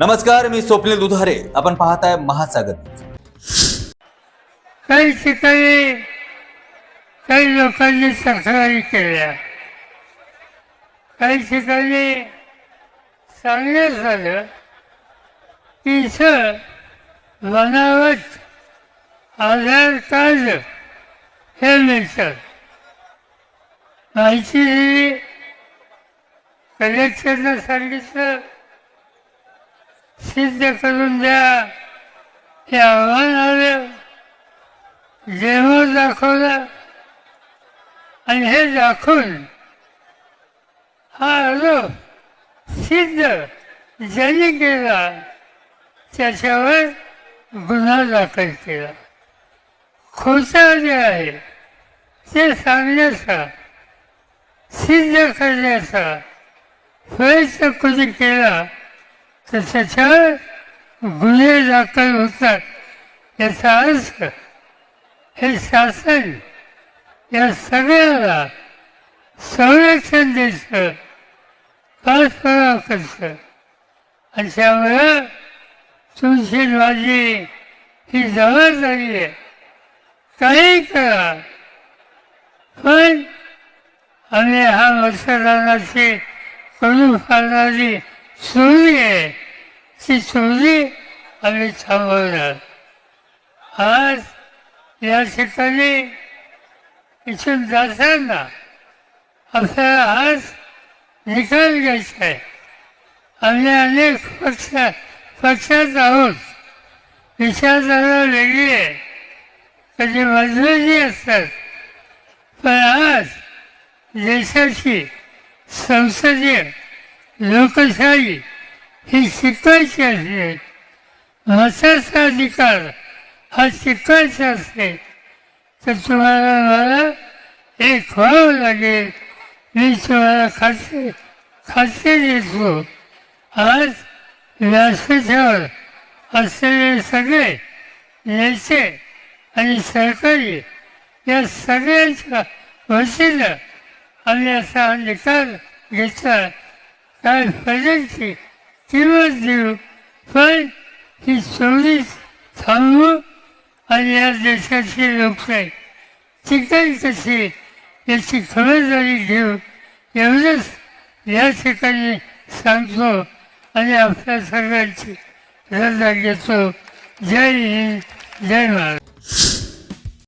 नमस्कार मी स्वप्नील दुधारे. आपण पाहताय महासागर काही ठिकाणी काही लोकांनी तक्रारी केल्या काही ठिकाणी सांगण्यात झालं की इथं बनावट आधार कार्ड हे मिळतात माहिती दिली. कलेक्टरनं सांगितलं सिद्ध करून द्या. हे आव्हान आलं. डेमो दाखवला. आणि हे दाखवून हा आलो सिद्ध ज्याने केला त्याच्यावर गुन्हा दाखल केला. खोटा जे आहे ते सांगण्याचा सिद्ध करण्याचा प्रयत्न कुणी केला तर त्याच्यावर गुन्हे दाखल होतात. याचा अर्थ हे शासन या सगळ्याला संरक्षण द्यायचं पाठपुरावा करतं आणि त्यामुळं तुमची माझी ही जबाबदारी आहे. काही करा पण आम्ही हा मतदानाची करून फाडणारी सुरू आहे. ती चोरी आम्ही थांबवणार आज या ठिकाणी इथून जाताना आपल्याला आज निकाल घ्यायचा आहे. आम्ही अनेक पक्ष पक्षात आहोत. विचारधारा वेगळी आहे. कधी मजबूती असतात. पण आज देशाची संसदीय लोकशाही ही शिकवायची असते मताचा अधिकार हा शिकायचा असते तर तुम्हाला मला एक व्हावं लागेल. मी तुम्हाला खात्री खात्री देतो. आज व्यासपीठावर असलेले सगळे नेते आणि सरकारी या सगळ्यांच्या वतीनं आम्ही असा निकाल घेतला. काय फरकची किंमत देऊ पण ही चोरी थांबू आणि या देशाची लोकशाही टिकेल कशी याची खबरदारी घेऊ एवढंच या ठिकाणी सांगतो आणि आपल्या सगळ्यांची रजा घेतो जय हिंद जय महाराज